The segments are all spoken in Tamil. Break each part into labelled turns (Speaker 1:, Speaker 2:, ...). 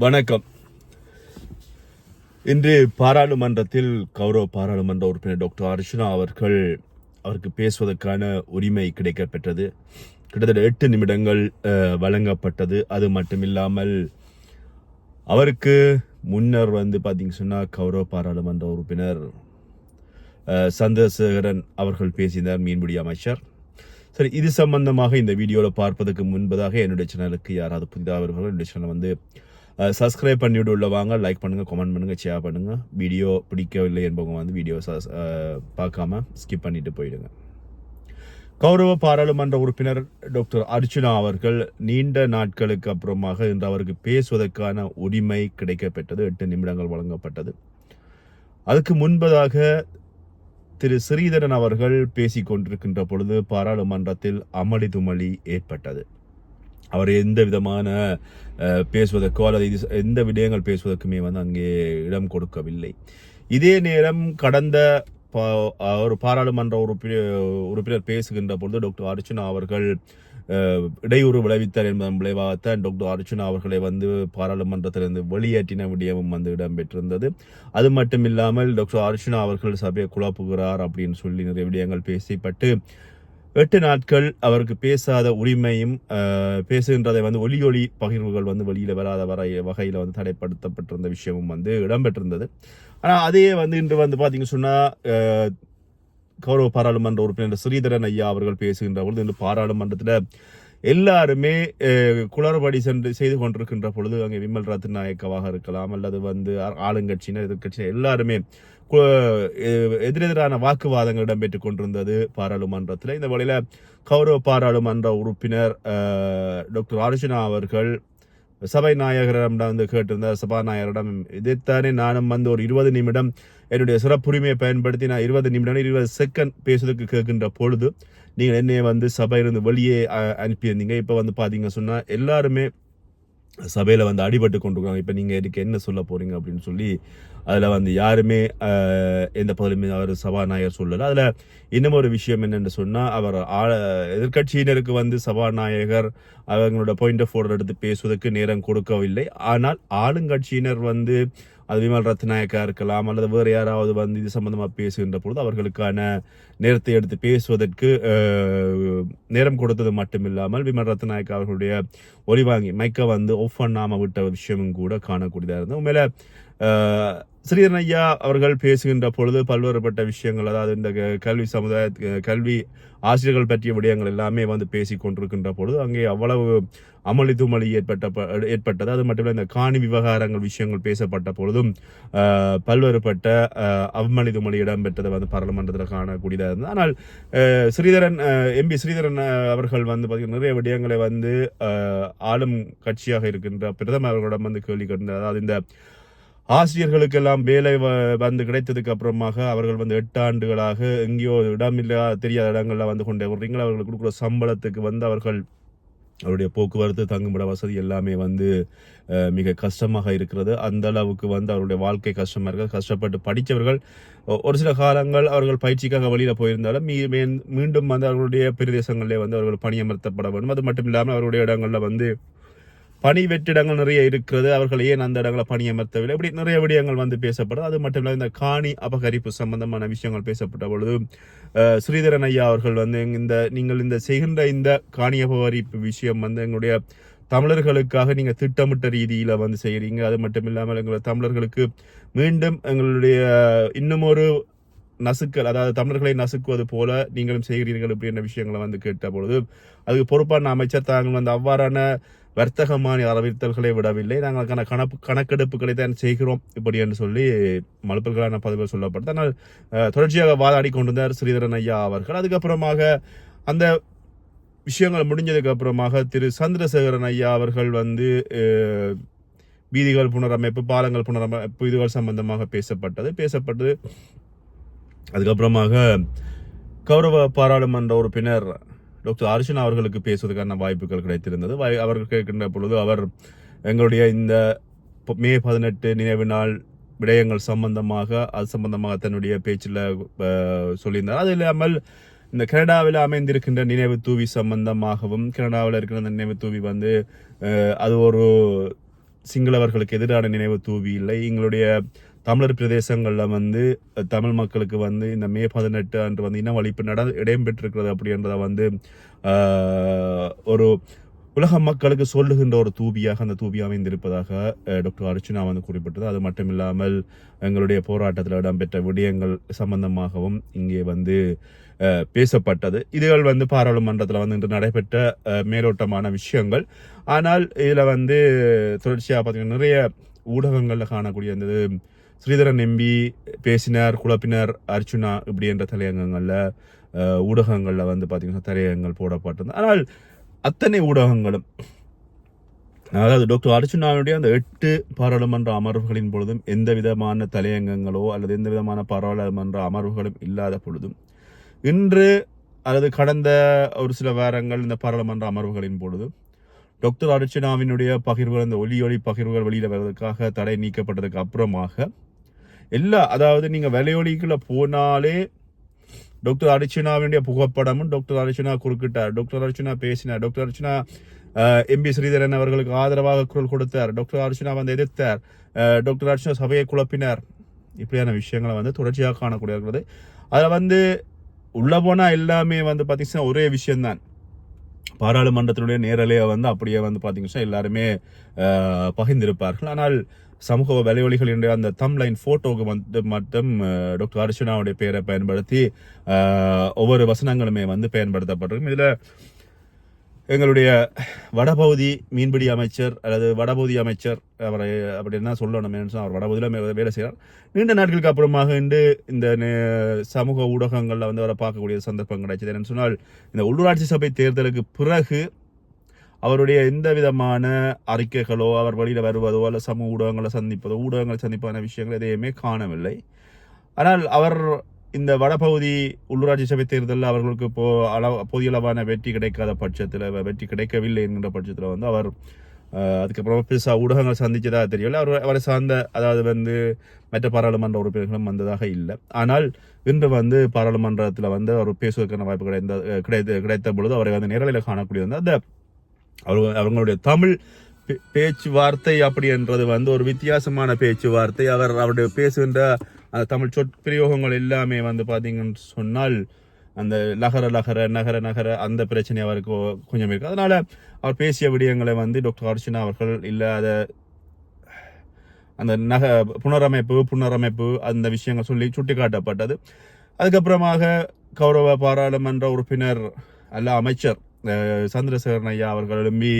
Speaker 1: வணக்கம். இன்று பாராளுமன்றத்தில் கௌரவ பாராளுமன்ற உறுப்பினர் டாக்டர் அர்ச்சனா அவர்கள் அவருக்கு பேசுவதற்கான உரிமை கிடைக்கப்பெற்றது. கிட்டத்தட்ட எட்டு நிமிடங்கள் வழங்கப்பட்டது. அது மட்டுமில்லாமல் அவருக்கு முன்னர் வந்து பார்த்தீங்க சொன்னால் கௌரவ பாராளுமன்ற உறுப்பினர் சந்திரசேகரன் அவர்கள் பேசினார் மீன்பிடி அமைச்சர். சரி இது சம்பந்தமாக இந்த வீடியோவில் பார்ப்பதற்கு முன்பதாக என்னுடைய சேனலுக்கு யாராவது புதிதாக வருவார்கள் என்னுடைய சேனல் வந்து சப்ஸ்கிரைப் பண்ணிவிட்டு உள்ள வாங்க. லைக் பண்ணுங்கள் கமெண்ட் பண்ணுங்கள் ஷேர் பண்ணுங்கள் வீடியோ பிடிக்கவில்லை என்பவங்க வந்து வீடியோ பார்க்காம ஸ்கிப் பண்ணிட்டு போயிடுங்க. கௌரவ பாராளுமன்ற உறுப்பினர் டாக்டர் அர்ச்சுனா அவர்கள் நீண்ட நாட்களுக்கு அப்புறமாக இன்று அவருக்கு பேசுவதற்கான உரிமை கிடைக்கப்பெற்றது. எட்டு நிமிடங்கள் வழங்கப்பட்டது. அதுக்கு முன்பதாக திரு ஸ்ரீதரன் அவர்கள் பேசிக் கொண்டிருக்கின்ற பொழுது பாராளுமன்றத்தில் அமளி துமளி ஏற்பட்டது. அவர் எந்த விதமான பேசுவதற்கோ அல்லது இது எந்த விடயங்கள் பேசுவதற்குமே வந்து அங்கே இடம் கொடுக்கவில்லை. இதே நேரம் கடந்த பா- ஒரு பாராளுமன்ற உறுப்பினர் உறுப்பினர் பேசுகின்ற பொழுது டாக்டர் அர்ச்சனா அவர்கள் இடையூறு விளைவித்தார் என்பதன் விளைவாகத்தான் டாக்டர் அர்ச்சனா அவர்களை வந்து பாராளுமன்றத்திலிருந்து வெளியேற்றின விடயமும் வந்து இடம்பெற்றிருந்தது அது மட்டும் இல்லாமல் டாக்டர் அர்ச்சனா அவர்கள் சபையை குழப்புகிறார் அப்படின்னு சொல்லி நிறைய விடயங்கள் பேசப்பட்டு எட்டு நாட்கள் அவருக்கு பேசாத உரிமையும் பேசுகின்றதை வந்து ஒலி ஒளி பகிர்வுகள் வந்து வெளியில் வராத வரை வகையில் வந்து தடைப்படுத்தப்பட்டிருந்த விஷயமும் வந்து இடம்பெற்றிருந்தது. ஆனால் அதே வந்து இன்று வந்து பார்த்திங்க சொன்னால் கௌரவ பாராளுமன்ற உறுப்பினர் ஸ்ரீதரன் ஐயா அவர்கள் பேசுகின்ற பொழுது இன்று பாராளுமன்றத்தில் எல்லாருமே குளறுபடி சென்று செய்து கொண்டிருக்கின்ற பொழுது அங்கே விமல் ரத்நாயக்கவாக இருக்கலாம் அல்லது வந்து ஆளுங்கட்சியினர் எதிர்கட்சியினர் எல்லாருமே எதிரெதிரான வாக்குவாதங்கள் இடம்பெற்றுக் கொண்டிருந்தது பாராளுமன்றத்தில். இந்த வழியில் கௌரவ பாராளுமன்ற உறுப்பினர் டாக்டர் அர்ஜுனா அவர்கள் சபை நாயகரிடம் வந்து கேட்டிருந்தார். சபாநாயகரிடம் இதைத்தானே நானும் வந்து ஒரு இருபது நிமிடம் என்னுடைய சிறப்புரிமையை பயன்படுத்தி நான் இருபது நிமிடம் இருபது செகண்ட் பேசுவதற்கு கேட்கின்ற பொழுது நீங்கள் என்னைய வந்து சபையிலிருந்து வெளியே அனுப்பியிருந்தீங்க. இப்போ வந்து பார்த்தீங்க சொன்னால் எல்லாருமே சபையில் வந்து அடிபட்டு கொண்டிருக்காங்க. இப்போ நீங்கள் இதுக்கு என்ன சொல்ல போகிறீங்க அப்படின்னு சொல்லி அதில் வந்து யாருமே எந்த பதிலுமே அவர் சபாநாயகர் சொல்லலை. அதில் இன்னும் ஒரு விஷயம் என்னென்னு சொன்னால் அவர் ஆள எதிர்க்கட்சியினருக்கு வந்து சபாநாயகர் அவங்களோட பாயிண்ட் ஆஃப் ஆர்டர் எடுத்து பேசுவதற்கு நேரம் கொடுக்கவில்லை. ஆனால் ஆளுங்கட்சியினர் வந்து அது விமல் ரத்நாயக்கா இருக்கலாம் அல்லது வேறு யாராவது வந்து இது சம்பந்தமாக பேசுகின்ற பொழுது அவர்களுக்கான நேரத்தை எடுத்து பேசுவதற்கு நேரம் கொடுத்தது மட்டுமில்லாமல் விமல் ரத்நாயக்கா அவர்களுடைய ஒளிவாங்கி மைக்கை வந்து ஆஃப் பண்ணாமல் விட்ட விஷயமும் கூட காணக்கூடியதாக இருந்தது. உண்மையில அஹ், ஸ்ரீதரன் ஐயா அவர்கள் பேசுகின்ற பொழுது பல்வேறுபட்ட விஷயங்கள் அதாவது இந்த க- கல்வி சமுதாய கல்வி ஆசிரியர்கள் பற்றிய விடயங்கள் எல்லாமே வந்து பேசி கொண்டிருக்கின்ற பொழுது அங்கே அவ்வளவு அமளி துமளி ஏற்பட்ட ஏற்பட்டது. அது மட்டும் இல்லை இந்த காணி விவகாரங்கள் விஷயங்கள் பேசப்பட்ட பொழுதும் பல்வேறுபட்ட அவமளி துமளி இடம்பெற்றதை வந்து பாராளுமன்றத்தில் காணக்கூடியதாக இருந்தது. ஆனால் ஸ்ரீதரன் எம்பி ஸ்ரீதரன் அவர்கள் வந்து பார்த்திங்கன்னா நிறைய விடயங்களை வந்து ஆளும் கட்சியாக இருக்கின்ற பிரதமர் அவர்களிடம் வந்து கேள்வி கேட்டார் அதாவது இந்த ஆசிரியர்களுக்கெல்லாம் வேலை வ- வந்து கிடைத்ததுக்கு அப்புறமாக அவர்கள் வந்து எட்டு ஆண்டுகளாக எங்கேயோ இடமில்லா தெரியாத இடங்களில் வந்து கொண்டு வர்றீங்களா அவர்களுக்கு கொடுக்குற சம்பளத்துக்கு வந்து அவர்கள் அவருடைய போக்குவரத்து தங்குமிட வசதி எல்லாமே வந்து மிக கஷ்டமாக இருக்கிறது. அந்த அளவுக்கு வந்து அவருடைய வாழ்க்கை கஷ்டமாக இருக்க. கஷ்டப்பட்டு படித்தவர்கள் ஒரு சில காலங்கள் அவர்கள் பயிற்சிக்காக வழியில் போயிருந்தாலும் மீ- மீண்டும் வந்து அவர்களுடைய பிரதேசங்களிலே வந்து அவர்கள் பணியமர்த்தப்பட வேண்டும். அது மட்டும் இல்லாமல் அவருடைய இடங்களில் வந்து பணி வெற்றிடங்கள் நிறைய இருக்கிறது. அவர்கள் ஏன் அந்த இடங்களை பணியமர்த்தவில்லை இப்படி நிறைய விடயங்கள் வந்து பேசப்படுது அது மட்டும் இல்லாமல் இந்த காணி அபகரிப்பு சம்பந்தமான விஷயங்கள் பேசப்பட்ட பொழுது ஸ்ரீதரன் ஐயா அவர்கள் வந்து இந்த நீங்கள் இந்த செய்கின்ற இந்த காணி அபகரிப்பு விஷயம் வந்து எங்களுடைய தமிழர்களுக்காக நீங்கள் திட்டமிட்ட ரீதியில் வந்து செய்கிறீங்க அது மட்டும் இல்லாமல் எங்களை தமிழர்களுக்கு மீண்டும் எங்களுடைய இன்னும் ஒரு நசுக்கல் அதாவது தமிழர்களை நசுக்குவது போல நீங்களும் செய்கிறீர்கள் அப்படின்ற விஷயங்களை வந்து கேட்ட பொழுது அதுக்கு பொறுப்பான அமைச்சர் தாங்கள் வந்து அவ்வாறான வர்த்தகமான அறிவித்தல்களை விடவில்லை. நாங்கள் அதுக்கான கணப்பு கணக்கெடுப்புகளை தான் செய்கிறோம். இப்படி என்று சொல்லி மலுப்பல்களான பதிவுகள் சொல்லப்பட்டது. ஆனால் தொடர்ச்சியாக வாதாடி கொண்டிருந்தார் ஸ்ரீதரன் ஐயா அவர்கள். அதுக்கப்புறமாக அந்த விஷயங்கள் முடிஞ்சதுக்கு அப்புறமாக திரு சந்திரசேகரன் ஐயா அவர்கள் வந்து வீதிகள் புனரமைப்பு பாலங்கள் புனரமைப்பு இதுகள் சம்பந்தமாக பேசப்பட்டது. பேசப்பட்டது. அதுக்கப்புறமாக கௌரவ பாராளுமன்ற உறுப்பினர் டாக்டர் அர்ச்சனா அவர்களுக்கு பேசுவதற்கான வாய்ப்புகள் கிடைத்திருந்தது. அவர்கள் கேட்கின்ற பொழுது அவர் எங்களுடைய இந்த மே பதினெட்டு நினைவு நாள் விடயங்கள் சம்பந்தமாக அது சம்பந்தமாக தன்னுடைய பேச்சில் சொல்லியிருந்தார். அது இல்லாமல் இந்த கனடாவில் அமைந்திருக்கின்ற நினைவு தூவி சம்பந்தமாகவும் கனடாவில் இருக்கிற அந்த நினைவு தூவி வந்து அது ஒரு சிங்களவர்களுக்கு எதிரான நினைவு தூவி இல்லை. எங்களுடைய தமிழர் பிரதேசங்களில் வந்து தமிழ் மக்களுக்கு வந்து இந்த மே பதினெட்டு அன்று வந்து இன வழிப்பு நட இடம்பெற்றிருக்கிறது அப்படின்றத வந்து ஒரு உலக மக்களுக்கு சொல்லுகின்ற ஒரு தூபியாக அந்த தூபி அமைந்திருப்பதாக டாக்டர் அர்ச்சுனா வந்து குறிப்பிட்டது. அது மட்டும் இல்லாமல் எங்களுடைய போராட்டத்தில் இடம்பெற்ற விடயங்கள் சம்பந்தமாகவும் இங்கே வந்து பேசப்பட்டது. இதுகள் வந்து பாராளுமன்றத்தில் வந்து இன்று நடைபெற்ற மேலோட்டமான விஷயங்கள். ஆனால் இதில் வந்து தொடர்ச்சியாக பார்த்தீங்கன்னா நிறைய ஊடகங்களில் காணக்கூடிய இந்த ஸ்ரீதரன் எம்பி பேசினார் குழப்பினர் அர்ச்சுனா இப்படி என்ற தலையங்கங்களில் ஊடகங்களில் வந்து பார்த்தீங்கன்னா தலையங்கங்கள் போடப்பட்டிருந்தது. ஆனால் அத்தனை ஊடகங்களும் அதாவது டாக்டர் அர்ச்சுனாவுடைய அந்த எட்டு பாராளுமன்ற அமர்வுகளின் பொழுதும் எந்த விதமான தலையங்கங்களோ அல்லது எந்த விதமான பாராளுமன்ற அமர்வுகளும் இல்லாத பொழுதும் இன்று அல்லது கடந்த ஒரு சில வாரங்கள் இந்த பாராளுமன்ற அமர்வுகளின் பொழுதும் டாக்டர் அர்ச்சனாவினுடைய பகிர்வுகள் அந்த ஒலி ஒளி பகிர்வுகள் வெளியில் வருவதற்காக தடை நீக்கப்பட்டதுக்கு அப்புறமாக எல்லா அதாவது நீங்கள் விலையொலிக்குள்ள போனாலே டாக்டர் அர்ச்சனாவினுடைய புகைப்படமும் டாக்டர் அர்ச்சனா குறுக்கிட்டார். டாக்டர் அர்ச்சனா பேசினார். டாக்டர் அர்ச்சனா எம்பி ஸ்ரீதரன் அவர்களுக்கு ஆதரவாக குரல் கொடுத்தார். டாக்டர் அர்ச்சனா வந்து எதிர்த்தார். டாக்டர் அர்ச்சனா சபையை குழப்பினார். இப்படியான விஷயங்களை வந்து தொடர்ச்சியாக காணக்கூடிய இருக்கிறது அதில் வந்து உள்ள போனால் எல்லாமே வந்து பார்த்தீங்கன்னா ஒரே விஷயம்தான். பாராளுமன்றத்தினுடைய நேரலையை வந்து அப்படியே வந்து பார்த்தீங்கன்னா எல்லாருமே பகிர்ந்திருப்பார்கள். ஆனால் சமூக வலைவலிகளினுடைய அந்த தம்லைன் போட்டோவுக்கு வந்து மட்டும் டாக்டர் அர்ச்சனாவுடைய பெயரை பயன்படுத்தி ஒவ்வொரு வசனங்களுமே வந்து பயன்படுத்தப்பட்டிருக்கும். இதில் எங்களுடைய வடபகுதி மீன்பிடி அமைச்சர் அல்லது வடபகுதி அமைச்சர் அவரை அப்படி என்ன சொல்லணும் அவர் வடபகுதியில் வேலை செய்கிறார் நீண்ட நாட்களுக்கு அப்புறமாக இன்று இந்த நே- சமூக ஊடகங்களில் வந்து அவரை பார்க்கக்கூடிய சந்தர்ப்பம் கிடைச்சது. என்னென்னு சொன்னால் இந்த உள்ளூராட்சி சபை தேர்தலுக்கு பிறகு அவருடைய எந்த விதமான அறிக்கைகளோ அவர் வழியில் வருவதோ அல்ல சமூக ஊடகங்களை சந்திப்பதோ ஊடகங்களை சந்திப்பான விஷயங்கள் எதையுமே காணவில்லை. ஆனால் அவர் இந்த வடபகுதி உள்ளூராட்சி சபை தேர்தலில் அவர்களுக்கு இப்போ அளவு போதிய அளவான வெற்றி கிடைக்காத பட்சத்தில் வெற்றி கிடைக்கவில்லை என்கின்ற பட்சத்தில் வந்து அவர் அதுக்கப்புறம் பெருசாக ஊடகங்கள் சந்தித்ததாக தெரியவில்லை. அவர் அவரை சார்ந்த அதாவது வந்து மற்ற பாராளுமன்ற உறுப்பினர்களும் வந்ததாக இல்லை. ஆனால் இன்று வந்து பாராளுமன்றத்தில் வந்து அவர் பேசுவதற்கான வாய்ப்பு கிடைத்த கிடைத்த கிடைத்த பொழுது அவரை வந்து நேரலையில் காணக்கூடியது வந்து அந்த அவங்க அவங்களுடைய தமிழ் பே- பேச்சுவார்த்தை அப்படி என்றது வந்து ஒரு வித்தியாசமான பேச்சுவார்த்தை. அவர் அவருடைய பேசுகின்ற அந்த தமிழ் சொற்பிரயோகங்கள் எல்லாமே வந்து பார்த்தீங்கன்னு சொன்னால் அந்த லகர லகர நகர நகர அந்த பிரச்சனை அவருக்கு கொஞ்சம் இருக்கு. அதனால் அவர் பேசிய விடயங்களை வந்து டாக்டர் அர்ச்சனா அவர்கள் இல்லாத அந்த நக புனரமைப்பு புனரமைப்பு அந்த விஷயங்கள் சொல்லி சுட்டிக்காட்டப்பட்டது. அதுக்கப்புறமாக கௌரவ பாராளுமன்ற உறுப்பினர் அல்ல அமைச்சர் சந்திரசேகரன் ஐயா அவர்கள் எழும்பி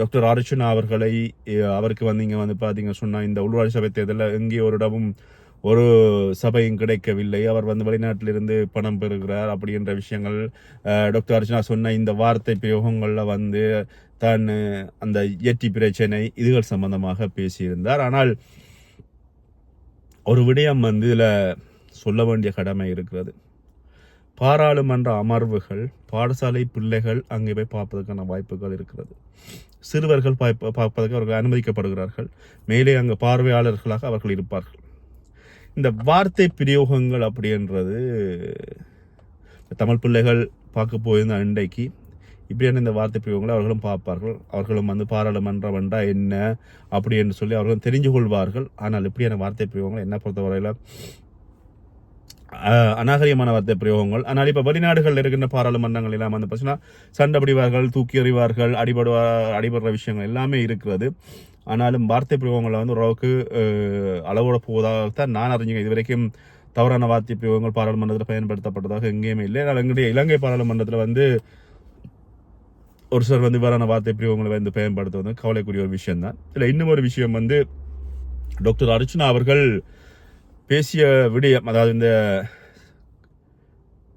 Speaker 1: டாக்டர் அர்ச்சுனா அவர்களை அவருக்கு வந்து இங்கே வந்து பார்த்தீங்க சொன்னால் இந்த உள்ளூராட்சி சபை தேர்தலில் எங்கே ஒரு இடமும் ஒரு சபையும் கிடைக்கவில்லை. அவர் வந்து வெளிநாட்டிலிருந்து பணம் பெறுகிறார் அப்படின்ற விஷயங்கள் டாக்டர் அர்ச்சனா சொன்ன இந்த வார்த்தை பிரயோகங்களில் வந்து தான் அந்த இயற்றி பிரச்சனை இதுகள் சம்பந்தமாக பேசியிருந்தார். ஆனால் ஒரு விடயம் வந்து இதில் சொல்ல வேண்டிய கடமை இருக்கிறது. பாராளுமன்ற அமர்வுகள் பாடசாலை பிள்ளைகள் அங்கே போய் பார்ப்பதற்கான வாய்ப்புகள் இருக்கிறது. சிறுவர்கள் பார்ப்ப- பார்ப்பதற்கு அவர்கள் அனுமதிக்கப்படுகிறார்கள். மேலே அங்கு பார்வையாளர்களாக அவர்கள் இருப்பார்கள். இந்த வார்த்தை பிரயோகங்கள் அப்படின்றது தமிழ் பிள்ளைகள் பார்க்க போயிருந்த அண்டைக்கு இப்படியான இந்த வார்த்தை பிரயோகங்களை அவர்களும் பார்ப்பார்கள். அவர்களும் வந்து பாராளுமன்றம் என்றால் என்ன அப்படி என்று சொல்லி அவர்களும் தெரிஞ்சு கொள்வார்கள். ஆனால் இப்படியான வார்த்தை பிரயோகங்கள் என்ன பொறுத்தவரையில் அநாகரியமான வார்த்தை பிரயோகங்கள். ஆனால் இப்போ வெளிநாடுகளில் இருக்கின்ற பாராளுமன்றங்கள் எல்லாம் வந்து பார்த்தீங்கன்னா சண்டை பிடிவார்கள் தூக்கி எறிவார்கள் அடிபடுவா அடிபடுற விஷயங்கள் எல்லாமே இருக்கிறது. ஆனாலும் வார்த்தை பிரயோகங்களில் வந்து ஓரளவுக்கு அளவோட போவதாகத்தான் நான் அறிஞ்சுங்க இது வரைக்கும் தவறான வார்த்தை பிரயோகங்கள் பாராளுமன்றத்தில் பயன்படுத்தப்பட்டதாக எங்கேயுமே இல்லை. ஆனால் எங்களுடைய இலங்கை பாராளுமன்றத்தில் வந்து ஒரு சிலர் வந்து இவ்வாறான வார்த்தை பிரயோகங்களை வந்து பயன்படுத்துவது கவலைக்குரிய ஒரு விஷயம்தான். இதில் இன்னும் ஒரு விஷயம் வந்து டாக்டர் அர்ச்சனா அவர்கள் பேசிய விடயம் அதாவது இந்த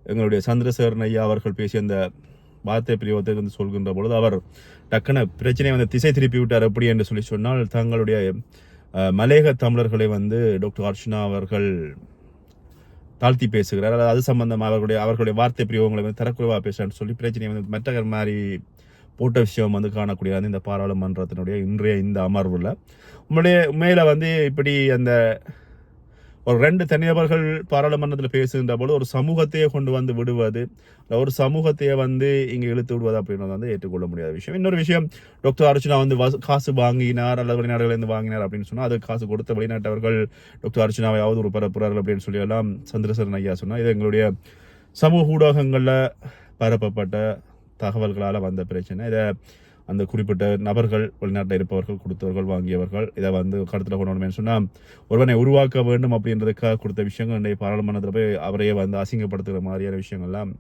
Speaker 1: எங்களுடைய சந்திரசேகரன் ஐயா அவர்கள் பேசிய அந்த வார்த்தை பிரயோகத்தை வந்து சொல்கின்ற பொழுது அவர் டக்குன பிரச்சனையை வந்து திசை திருப்பி விட்டார் எப்படி என்று சொல்லி சொன்னால் தங்களுடைய அஹ், மலையக தமிழர்களை வந்து டாக்டர் அர்ச்சனா அவர்கள் தாழ்த்தி பேசுகிறார். அது சம்பந்தமாக அவர்களுடைய அவர்களுடைய வார்த்தை பிரயோகங்களை வந்து தரக்குறைவாக பேசுறான்னு சொல்லி பிரச்சனையை வந்து மற்ற மாதிரி போட்ட விஷயம் வந்து காணக்கூடிய அந்த இந்த பாராளுமன்றத்தினுடைய இன்றைய இந்த அமர்வில். உங்களுடைய உண்மையில் வந்து இப்படி அந்த ஒரு ரெண்டு தனிநபர்கள் பாராளுமன்றத்தில் பேசுகின்ற போது ஒரு சமூகத்தையே கொண்டு வந்து விடுவது ஒரு சமூகத்தையே வந்து இங்கே இழுத்து விடுவது அப்படின்றது வந்து ஏற்றுக்கொள்ள முடியாத விஷயம். இன்னொரு விஷயம் டாக்டர் அர்ச்சனா வந்து காசு வாங்கினார் அல்லது வெளிநாடுகளிலிருந்து வாங்கினார் அப்படின்னு சொன்னால் அது காசு கொடுத்த வெளிநாட்டவர்கள் டாக்டர் அர்ச்சனாவை யாவது ஒரு பரப்புறார்கள் அப்படின்னு சொல்லி எல்லாம் சந்திரசரன் ஐயா சொன்னால் இது எங்களுடைய சமூக ஊடகங்களில் பரப்பப்பட்ட தகவல்களால் வந்த பிரச்சனை. இதை அந்த குறிப்பிட்ட நபர்கள் வெளிநாட்டில் இருப்பவர்கள் கொடுத்தவர்கள் வாங்கியவர்கள் இதை வந்து கருத்தில் கொண்டு வரணும்னு சொன்னால் ஒருவனை உருவாக்க வேண்டும் அப்படின்றதுக்காக கொடுத்த விஷயங்கள் இன்றைய பாராளுமன்றத்தில் போய் அவரையே வந்து அசிங்கப்படுத்துகிற மாதிரியான விஷயங்கள்லாம்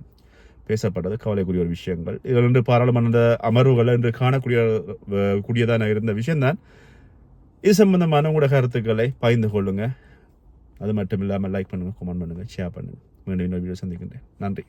Speaker 1: பேசப்பட்டது கவலைக்குரிய ஒரு விஷயங்கள். இதில் இன்று பாராளுமன்ற அமர்வுகள் என்று காணக்கூடிய கூடியதான இருந்த விஷயம்தான். இது சம்பந்தமான உங்களோட கருத்துக்களை பகிர்ந்து கொள்ளுங்கள் அது மட்டும் இல்லாமல் லைக் பண்ணுங்கள் கமெண்ட் பண்ணுங்கள் ஷேர் பண்ணுங்கள் மீண்டும் இன்னொரு வீடியோ சந்திக்கின்றேன். நன்றி.